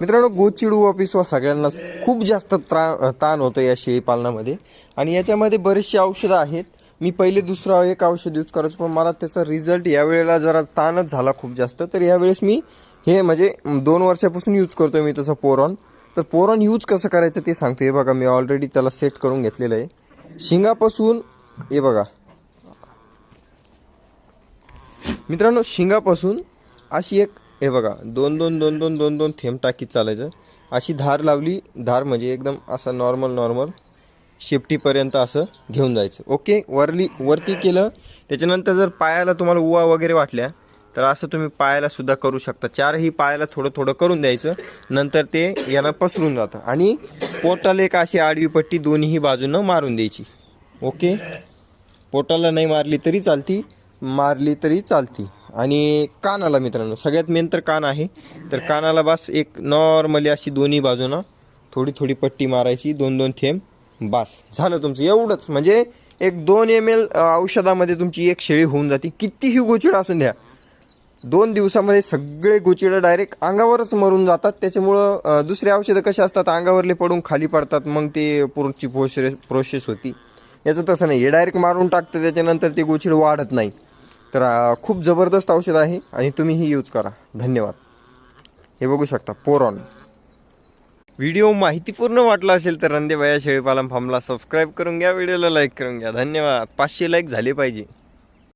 मित्रांनो गोचिडू ऑफिस सगळ्यांना खूप जास्त त्रा ताण होतं या शेळी पालनामध्ये. आणि याच्यामध्ये बरेचशी औषधं आहेत. मी पहिले दुसरं एक औषध यूज करायचो पण मला त्याचा रिझल्ट यावेळेला जरा ताणच झाला खूप जास्त. तर यावेळेस मी हे म्हणजे दोन वर्षापासून यूज करतो मी तसं पोरॉन. तर पोरॉन यूज कसं करायचं ते सांगतो. हे बघा मी ऑलरेडी त्याला सेट करून घेतलेलं आहे. शिंगापासून हे बघा. मित्रांनो शिंगापासून अशी एक हे बघा दोन दोन दोन दोन दोन दोन थेंब टाकीत चालायचं. अशी धार लावली धार म्हणजे एकदम असं नॉर्मल नॉर्मल शेपटीपर्यंत असं घेऊन जायचं. ओके वरली वरती केलं त्याच्यानंतर जर पायाला तुम्हाला उवा वगैरे वाटल्या तर असं तुम्ही पायाला सुद्धा करू शकता. चारही पायाला थोडं थोडं करून द्यायचं नंतर ते याला पसरून जातं आणि पोटाला एक अशी आडवी पट्टी दोन्ही बाजूनं मारून द्यायची. ओके पोटाला नाही मारली तरी चालती मारली तरी चालती. आणि कानाला मित्रांनो सगळ्यात मेन तर कान आहे. तर कानाला बस एक नॉर्मली अशी दोन्ही बाजूनं थोडी थोडी पट्टी मारायची दोन दोन थेंब बस. झालं तुमचं. एवढंच. म्हणजे एक दोन एम एल औषधामध्ये तुमची एक शेळी होऊन जाते. कितीही गोचिड असून द्या दोन दिवसामध्ये सगळे गोचिडं डायरेक्ट अंगावरच मरून जातात. त्याच्यामुळं दुसरे औषधं कसे असतात? अंगावरले पडून खाली पडतात मग ते पूर्णची प्रोसेस प्रोसेस होती. याचं तसं नाही. हे डायरेक्ट मारून टाकतं त्याच्यानंतर ते गोचिड वाढत नाही. तर खूप जबरदस्त औषध आहे आणि तुम्हीही यूज करा. धन्यवाद. हे बघू शकता पोरॉन. व्हिडिओ माहितीपूर्ण वाटला असेल तर रंदेबाया शेळीपालन फार्मला सबस्क्राईब करून घ्या व्हिडिओला लाईक करून घ्या. धन्यवाद. पाचशे लाईक झाले पाहिजे.